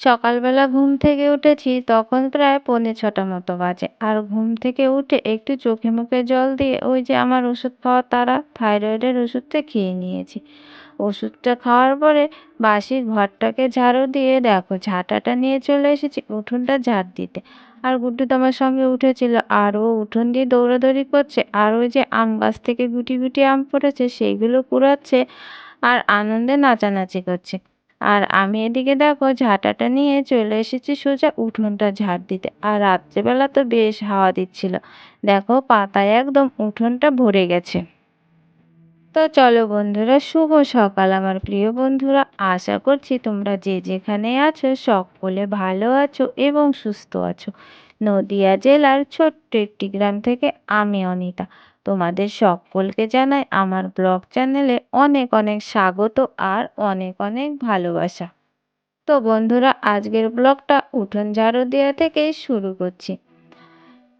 সকালবেলা ঘুম থেকে উঠেছি, তখন প্রায় পৌনে ছটা মতো বাজে। আর ঘুম থেকে উঠে একটু চোখে মুখে জল দিয়ে ওই যে আমার ওষুধ খাওয়ার তারা থাইরয়েডের ওষুধটা খেয়ে নিয়েছি। ওষুধটা খাওয়ার পরে বাসি ঘরটাকে ঝাড়ু দিয়ে দেখো, ঝাঁটাটা নিয়ে চলে এসেছি উঠোনটা ঝাড় দিতে। আর গুড্ডু তো আমার সঙ্গে উঠেছিল, আর ও উঠোন দিয়ে দৌড়াদৌড়ি করছে, আর ওই যে আম গাছ থেকে গুটি গুটি আম পড়েছে, সেইগুলো কুড়াচ্ছে, আর আনন্দে নাচানাচি করছে। আর আমি এদিকে দেখো ঝাঁটাটা নিয়ে চলে এসেছি সোজা উঠোনটা ঝাড় দিতে। আর রাত্রেবেলা তো বেশ হাওয়া দিচ্ছিল। দেখো পাতায় একদম উঠোনটা ভরে গেছে। তো চলো বন্ধুরা, শুভ সকাল আমার প্রিয় বন্ধুরা। আশা করছি তোমরা যে যেখানে আছো সকলে ভালো আছো এবং সুস্থ আছো। নদিয়া জেলার ছোট্ট একটি গ্রাম থেকে আমি অনিতা। তোমাদের সকলকে জানাই আমার ব্লগ চ্যানেলে অনেক অনেক স্বাগত আর অনেক অনেক ভালোবাসা। তো বন্ধুরা, আজকের ব্লগটা উঠোন ঝাড়ু দেওয়া থেকেই শুরু করছি।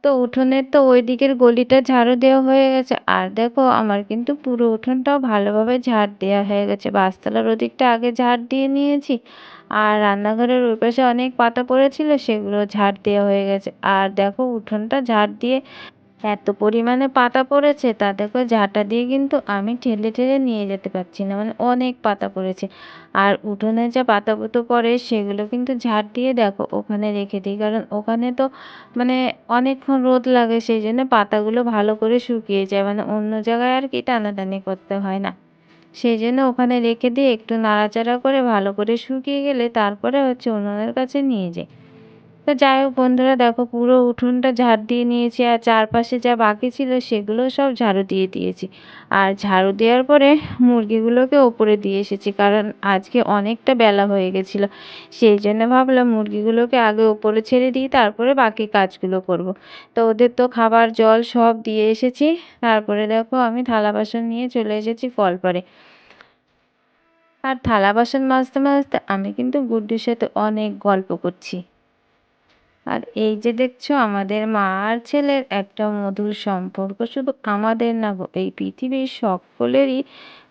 তো উঠোনের তো ওই দিকের গলিটা ঝাড়ু দেওয়া হয়ে গেছে, আর দেখো আমার কিন্তু পুরো উঠোনটাও ভালোভাবে ঝাড় দেওয়া হয়ে গেছে। বাসতলার ওদিকটা আগে ঝাড় দিয়ে নিয়েছি, আর রান্নাঘরের ওই পাশে অনেক পাতা পড়েছিল, সেগুলো ঝাড় দেওয়া হয়ে গেছে। আর দেখো উঠোনটা ঝাড় দিয়ে এত পরিমাণে পাতা পড়েছে তাতে করে ঝাঁটা দিয়ে কিন্তু আমি ঠেলে ঠেলে নিয়ে যেতে পারছি না মানে অনেক পাতা পড়েছে। আর উঠোনে যা পাতা পুতো পড়ে, সেগুলো কিন্তু ঝাড় দিয়ে দেখো ওখানে রেখে দিই, কারণ ওখানে তো মানে অনেকক্ষণ রোদ লাগে, সেই জন্য পাতাগুলো ভালো করে শুকিয়ে যায় মানে অন্য জায়গায় আর কি টানাটানি করতে হয় না। সেই জন্য ওখানে রেখে দিয়ে একটু নাড়াচাড়া করে ভালো করে শুকিয়ে গেলে তারপরে হচ্ছে উনুনের কাছে নিয়ে যাই। তো যাই হোক বন্ধুরা, দেখো পুরো উঠোনটা ঝাড় দিয়ে নিয়েছি আর চারপাশে যা বাকি ছিল সেগুলো সব ঝাড়ু দিয়ে দিয়েছি। আর ঝাড়ু দেওয়ার পরে মুরগিগুলোকে ওপরে দিয়ে এসেছি কারণ আজকে অনেকটা বেলা হয়ে গেছিল। সেই জন্য ভাবলাম মুরগিগুলোকে আগে ওপরে ছেড়ে দিই, তারপরে বাকি কাজগুলো করব। তো ওদের তো খাবার, জল সব দিয়ে এসেছি। তারপরে দেখো আমি থালা বাসন নিয়ে চলে এসেছি ফল পরে। আর থালা বাসন মাজতে মাজতে আমি কিন্তু গুড্ডুর সাথে অনেক গল্প করছি। আর এই যে দেখছ, আমাদের মা আর ছেলের একটা মধুর সম্পর্ক। শুধু আমাদের না গো, এই পৃথিবীর সকলেরই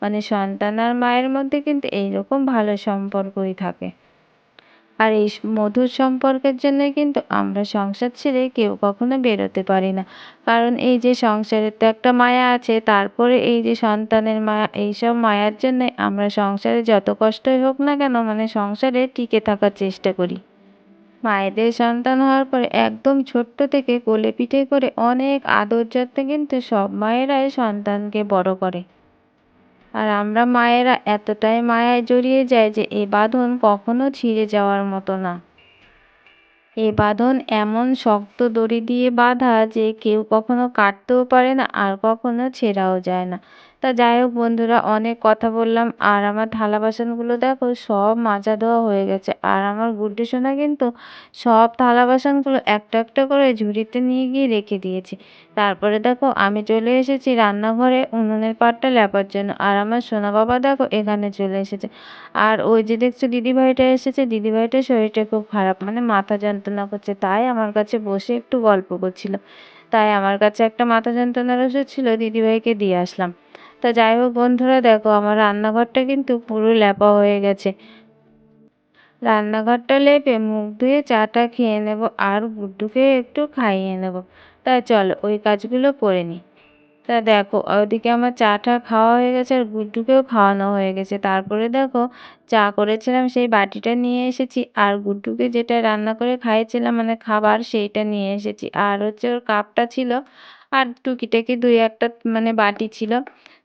মানে সন্তান আর মায়ের মধ্যে কিন্তু এইরকম ভালো সম্পর্কই থাকে। আর এই মধুর সম্পর্কের জন্য কিন্তু আমরা সংসার ছেড়ে কেউ কখনো বেরোতে পারি না। কারণ এই যে সংসারের তো একটা মায়া আছে, তারপরে এই যে সন্তানের মায়া, এইসব মায়ার জন্যে আমরা সংসারে যত কষ্টই হোক না কেন মানে সংসারে টিকে থাকার চেষ্টা করি। মায়েদের সন্তান হওয়ার পরে একদম ছোট্ট থেকে কোলে পিঠে করে অনেক আদর যত্নে কিন্তু সব মায়েরাই সন্তানকে বড় করে। আর আমরা মায়েরা এতটাই মায়ায় জড়িয়ে যায় যে এ বাঁধন কখনো ছিঁড়ে যাওয়ার মতো না। এ বাঁধন এমন শক্ত দড়ি দিয়ে বাঁধা যে কেউ কখনো কাটতেও পারে না আর কখনো ছেঁড়াও যায় না। তা যাই হোক বন্ধুরা, অনেক কথা বললাম। আর আমার থালা বাসনগুলো দেখো সব মাজা দেওয়া হয়ে গেছে। আর আমার গুড্ডি সোনা কিন্তু সব থালা বাসনগুলো একটা একটা করে ঝুড়িতে নিয়ে গিয়ে রেখে দিয়েছে। তারপরে দেখো আমি চলে এসেছি রান্নাঘরে উনুনের পাটটা লেপার জন্য। আর আমার সোনা বাবা দেখো এখানে চলে এসেছে। আর ওই যে দেখছ দিদিভাইটা এসেছে, দিদিভাইটার শরীরটা খুব খারাপ মানে মাথা যন্ত্রণা করছে। তাই আমার কাছে বসে একটু গল্প করছিল। তাই আমার কাছে একটা মাথা যন্ত্রণার ওষুধ ছিল, দিদিভাইকে দিয়ে আসলাম। তা যাই হোক বন্ধুরা, দেখো আমার রান্নাঘরটা কিন্তু পুরো ল্যাপা হয়ে গেছে। রান্নাঘরটা লেপে মুখ ধুয়ে চাটা খেয়ে নেব আর গুড্ডুকে একটু খাইয়ে নেব। তাই চলো ওই কাজগুলো করে নিই তা দেখো ওদিকে আমার চা টা খাওয়া হয়ে গেছে আর গুড্ডুকেও খাওয়ানো হয়ে গেছে। তারপরে দেখো চা করেছিলাম, সেই বাটিটা নিয়ে এসেছি আর গুড্ডুকে যেটা রান্না করে খাইয়েছিলাম মানে খাবার সেইটা নিয়ে এসেছি। আর হচ্ছে ওর কাপটা ছিল আর টুকিটাকি দুই একটা মানে বাটি ছিল।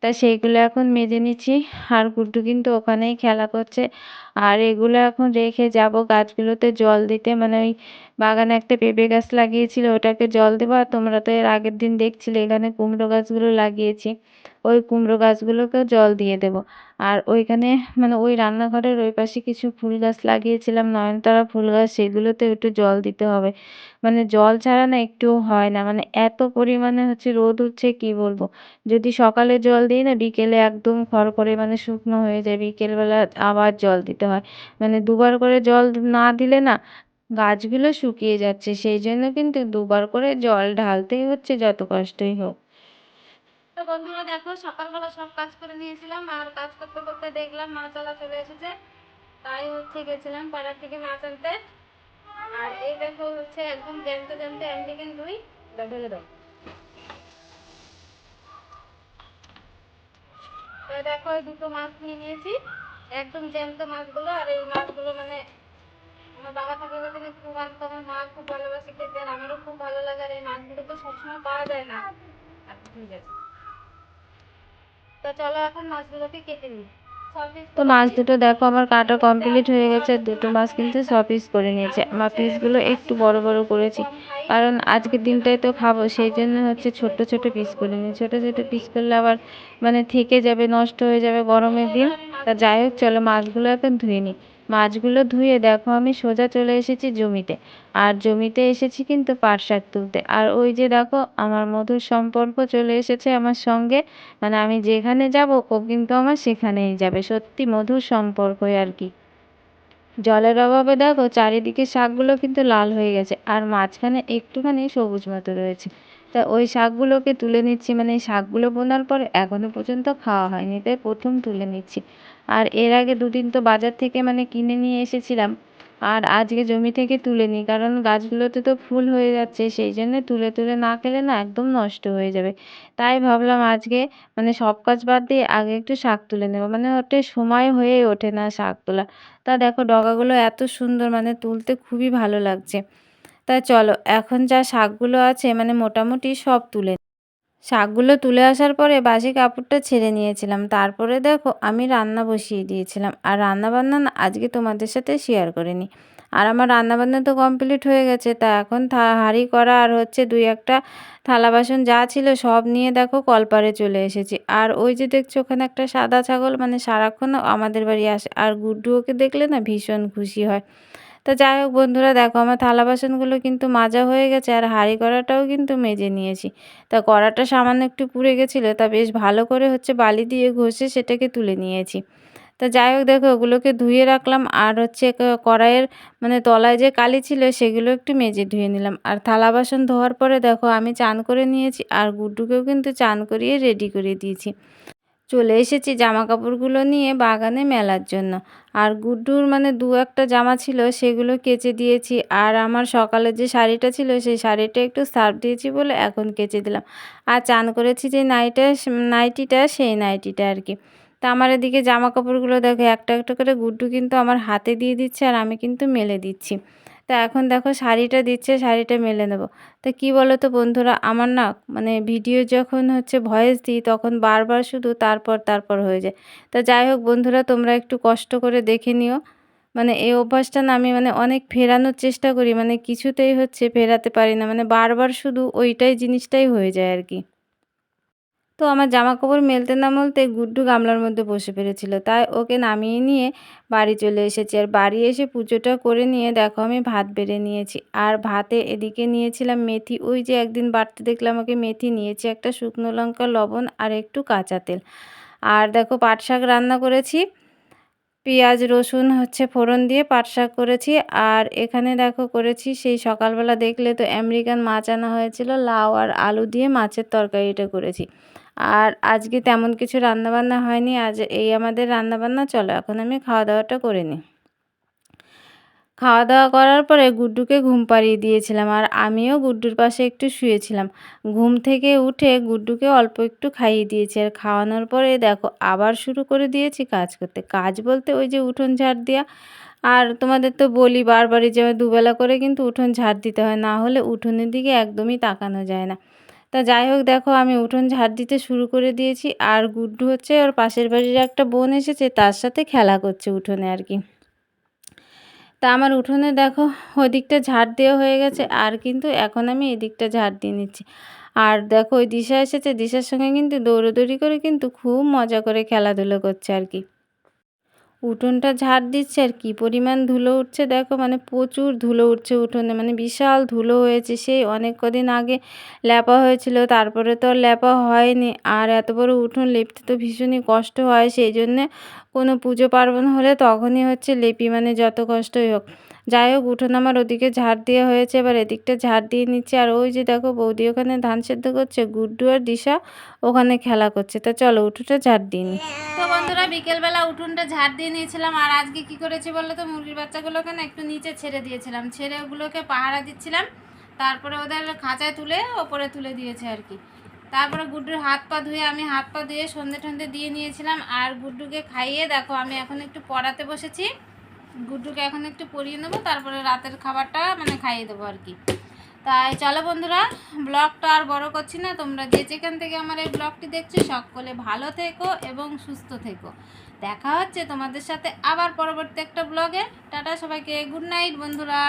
তা সেইগুলো এখন মেজে নিচ্ছি। আর গুড্ডু কিন্তু ওখানেই খেলা করছে। আর এগুলো এখন রেখে যাব গাছগুলোতে জল দিতে। মানে ওই বাগানে একটা পেঁপে গাছ লাগিয়েছিল, ওটাকে জল দেবো। আর তোমরা তো এর আগের দিন দেখছিলে, এখানে কুমড়ো গাছগুলো লাগিয়েছি। ওই কুমড়ো গাছগুলোকেও জল দিয়ে দেবো। আর ওইখানে মানে ওই রান্নাঘরের ওই পাশে কিছু ফুল গাছ লাগিয়েছিলাম, নয়নতারা ফুল গাছ, সেগুলোতে একটু জল দিতে হবে। মানে জল ছাড়া না একটুও হয় না। মানে এত পরিমাণে হচ্ছে রোদ উঠছে, কি বলব? যদি সকালে জল দিই না বিকেলে একদম খড়খড়ে মানে শুকনো হয়ে যায়। বিকেলবেলা আবার জল দিতে হয়। মানে দুবার করে জল না দিলে না গাছগুলো শুকিয়ে যাচ্ছে। সেই জন্য কিন্তু দুবার করে জল ঢালতেই হচ্ছে যত কষ্টই হোক। তো বন্ধুরা দেখো সকালবেলা সব কাজ করে নিয়েছিলাম আর কাজ করতে করতে দেখলাম মা চলা চলে এসেছে। তাই হচ্ছে গেছিলাম পাড়া থেকে মাছ আনতে আর এই দেখো হচ্ছে একদম জ্যান্ত জ্যান্ত ঢেলে দাও। দেখো দুটো মাছ নিয়ে নিয়েছি। একদম জ্যান্ত মাছগুলো, আর এই মাছগুলো মানে আমার বাবা থাকে বলতে খুব আনতো আমার মা, খুব ভালোবাসে খেতে। আর আমারও খুব ভালো লাগে, আর এই মাছগুলো তো সবসময় পাওয়া যায় না। আচ্ছা ঠিক আছে তো চলো এখন মাছগুলোকে কেটে নিই। তো মাছ দুটো দেখো, আমার কাটা কমপ্লিট হয়ে গেছে, দুটো মাছ কিন্তু ছ পিস করে নিয়েছে। আমার পিসগুলো একটু বড় বড় করেছি, কারণ আজকের দিনটাই তো খাব, সেই জন্য হচ্ছে ছোট ছোট পিস করে নিই। ছোটো ছোটো পিস করলে আবার মানে থেকে যাবে, নষ্ট হয়ে যাবে গরমের দিন। তা যাই হোক, চলো মাছগুলো এখন ধুয়ে নিই। মাছগুলো ধুয়ে দেখো, আমি সোজা চলে এসেছি জমিতে। আর জমিতে এসেছি কিন্তু পাট শাক তুলতে। আর ওই যে দেখো, আমার মধুর সম্পর্ক চলে এসেছে আমার সঙ্গে। মানে আমি যেখানে যাব, ও কিন্তু আমার সেখানেই যাবে। সত্যি মধুর সম্পর্কই আর কি। জলের অভাবে দেখো, চারিদিকে শাকগুলো কিন্তু লাল হয়ে গেছে। আর মাঝখানে একটুখানি সবুজ মতো রয়েছে। তা ওই শাকগুলোকে তুলে নিচ্ছি। মানে শাকগুলো বোনার পরে এখনও পর্যন্ত খাওয়া হয়নি। তাই প্রথম তুলে নিচ্ছি। আর এর আগে দুদিন তো বাজার থেকে মানে কিনে নিয়ে এসেছিলাম। আর আজকে জমি থেকে তুলে নিই, কারণ গাছগুলোতে তো ফুল হয়ে যাচ্ছে, সেই জন্যে তুলে তুলে না খেলে না একদম নষ্ট হয়ে যাবে। তাই ভাবলাম আজকে মানে সব কাজ বাদ দিয়ে আগে একটু শাক তুলে নেব। মানে ওটা সময় হয়ে ওঠে না শাক তোলা। তা দেখো ডগাগুলো এত সুন্দর মানে তুলতে খুবই ভালো লাগছে। তা চলো, এখন যা শাকগুলো আছে মানে মোটামুটি সব তুলে শাকগুলো তুলে আসার পরে বাসি কাপড়টা ছেড়ে নিয়েছিলাম। তারপরে দেখো, আমি রান্না বসিয়ে দিয়েছিলাম। আর রান্না বান্না না আজকে তোমাদের সাথে শেয়ার করে করিনি। আর আমার রান্নাবান্না তো কমপ্লিট হয়ে গেছে। তা এখন হাঁড়ি করা আর হচ্ছে দুই একটা থালা বাসন যা ছিল সব নিয়ে দেখো কলপারে চলে এসেছি। আর ওই যে দেখছ ওখানে একটা সাদা ছাগল মানে সারাক্ষণ আমাদের বাড়ি আসে। আর গুড্ডু ওকে দেখলে না ভীষণ খুশি হয়। তা যাই হোক বন্ধুরা, দেখো আমার থালা বাসনগুলো কিন্তু মাজা হয়ে গেছে আর হাঁড়ি কড়াটাও কিন্তু মেজে নিয়েছি। তা কড়াটা সামান্য একটু পুড়ে গেছিল, তা বেশ ভালো করে হচ্ছে বালি দিয়ে ঘষে সেটাকে তুলে নিয়েছি। তা যাই হোক দেখো, ওগুলোকে ধুয়ে রাখলাম আর হচ্ছে কড়াইয়ের মানে তলায় যে কালি ছিল সেগুলো একটু মেজে ধুয়ে নিলাম। আর থালা বাসন ধোয়ার পরে দেখো আমি চান করে নিয়েছি আর গুড্ডুকেও কিন্তু চান করিয়ে রেডি করে দিয়েছি। চলে এসেছি জামা কাপড়গুলো নিয়ে বাগানে মেলার জন্য। আর গুড্ডুর মানে দু একটা জামা ছিল, সেগুলো কেচে দিয়েছি। আর আমার সকালে যে শাড়িটা ছিল, সেই শাড়িটা একটু সার্ফ দিয়েছি বলে এখন কেচে দিলাম। আর চান করেছি যে নাইটা, নাইটিটা, সেই নাইটিটা আর কি। তা আমার এদিকে জামা কাপড়গুলো দেখো, একটা একটা করে গুড্ডু কিন্তু আমার হাতে দিয়ে দিচ্ছে আর আমি কিন্তু মেলে দিচ্ছি। তা এখন দেখো শাড়িটা দিচ্ছে, শাড়িটা মেলে নেব। তা কি বলো তো বন্ধুরা, আমার না মানে ভিডিও যখন হচ্ছে ভয়েস দিই তখন বারবার শুধু তারপর তারপর হয়ে যায়। তা যাই হোক বন্ধুরা, তোমরা একটু কষ্ট করে দেখে নিও। মানে এই অভ্যাসটা না আমি মানে অনেক ফেরানোর চেষ্টা করি মানে কিছুতেই হচ্ছে ফেরাতে পারি না। মানে বারবার শুধু ওইটাই জিনিসটাই হয়ে যায় আর কি। তো আমার জামা কাপড় মেলতে না মলতে গুড্ডু গামলার মধ্যে বসে পেরেছিল। তাই ওকে নামিয়ে নিয়ে বাড়ি চলে এসেছি। আর বাড়ি এসে পুজোটা করে নিয়ে দেখো আমি ভাত বেড়ে নিয়েছি। আর ভাতে এদিকে নিয়েছিলাম মেথি। ওই যে একদিন বাড়তে দেখলাম ওকে মেথি নিয়েছি। একটা শুকনো লঙ্কা, লবণ আর একটু কাঁচা তেল। আর দেখো পাট শাক রান্না করেছি। পেঁয়াজ, রসুন হচ্ছে ফোড়ন দিয়ে পাট শাক করেছি। আর এখানে দেখো করেছি সেই সকালবেলা দেখলে তো আমেরিকান মাছ আনা হয়েছিল। লাউ আর আলু দিয়ে মাছের তরকারিটা করেছি। আর আজকে তেমন কিছু রান্নাবান্না হয়নি, আজ এই আমাদের রান্নাবান্না, চলো এখন আমি খাওয়া দাওয়াটা করে নিই। খাওয়া দাওয়া করার পরে গুড্ডুকে ঘুম পাড়িয়ে দিয়েছিলাম আর আমিও গুড্ডুর পাশে একটু শুয়েছিলাম। ঘুম থেকে উঠে গুড্ডুকে অল্প একটু খাইয়ে দিয়েছি আর খাওয়ানোর পরে দেখো আবার শুরু করে দিয়েছি কাজ করতে। কাজ বলতে ওই যে উঠোন ঝাড় দেওয়া আর তোমাদের তো বলি বারবারই যে দুবেলা করে কিন্তু উঠোন ঝাড় দিতে হয়, না হলে উঠোনের দিকে একদমই তাকানো যায় না। তা যাই হোক, দেখো আমি উঠোন ঝাড় দিতে শুরু করে দিয়েছি। আর গুড্ডু হচ্ছে ওর পাশের বাড়ির একটা বোন এসেছে, তার সাথে খেলা করছে উঠোনে আর কি। তা আমার উঠোনে দেখো ওদিকটা ঝাড় দেওয়া হয়ে গেছে, আর কিন্তু এখন আমি এদিকটা ঝাড় দিয়ে নিচ্ছি। আর দেখো, ওই দিশা এসেছে, দিশার সঙ্গে কিন্তু দৌড়োদৌড়ি করে কিন্তু খুব মজা করে খেলাধুলো করছে আর কি। উঠোনটা ঝাড় দিচ্ছে আর কি পরিমাণ ধুলো উঠছে। দেখো মানে প্রচুর ধুলো উঠছে উঠোনে মানে বিশাল ধুলো হয়েছে। সেই অনেক কদিন আগে ল্যাপা হয়েছিল, তারপরে তো ল্যাপা হয়নি। আর এত বড় উঠোন লেপতে তো ভীষণই কষ্ট হয়। সেই জন্যে কোনো পুজো পার্বণ হলে তখনই হচ্ছে লেপি মানে যত কষ্টই হোক। যাই হোক উঠোন আমার ওদিকে ঝাড় দেওয়া হয়েছে। এবার এদিকটা ঝাড় দিয়ে নিচ্ছে। আর ওই যে দেখো, বৌদি ওখানে ধান সেদ্ধ করছে, গুড্ডু আর দিশা ওখানে খেলা করছে। তা চলো উঠোটা ঝাড় দিয়ে নি তো বন্ধুরা, বিকেলবেলা উঠোনটা ঝাড় দিয়ে নিয়েছিলাম। আর আজকে কি করেছি বলল তো? মুরগির বাচ্চাগুলোকে না একটু নিচে ছেড়ে দিয়েছিলাম। ছেড়ে ওগুলোকে পাহারা দিচ্ছিলাম। তারপরে ওদের খাঁচায় তুলে ওপরে তুলে দিয়েছে আর কি। তারপরে গুড্ডুর হাত পা ধুয়ে আমি হাত পা ধুয়ে সন্ধে টন্ধে দিয়ে নিয়েছিলাম। আর গুড্ডুকে খাইয়ে দেখো, আমি এখন একটু পড়াতে বসেছি। গুড্ডুকে এখন একটু পরিয়ে নেব, তারপরে রাতের খাবারটা মানে খাইয়ে দেবো আর কি। তাই চলো বন্ধুরা, ব্লগটা আর বড় করছি না, তোমরা যে যেখান থেকে আমার এই ব্লগটি দেখছ, সকলে ভালো থেকো এবং সুস্থ থেকো। দেখা হচ্ছে তোমাদের সাথে আবার পরবর্তী একটা ব্লগে। টাটা সবাইকে, গুড নাইট বন্ধুরা।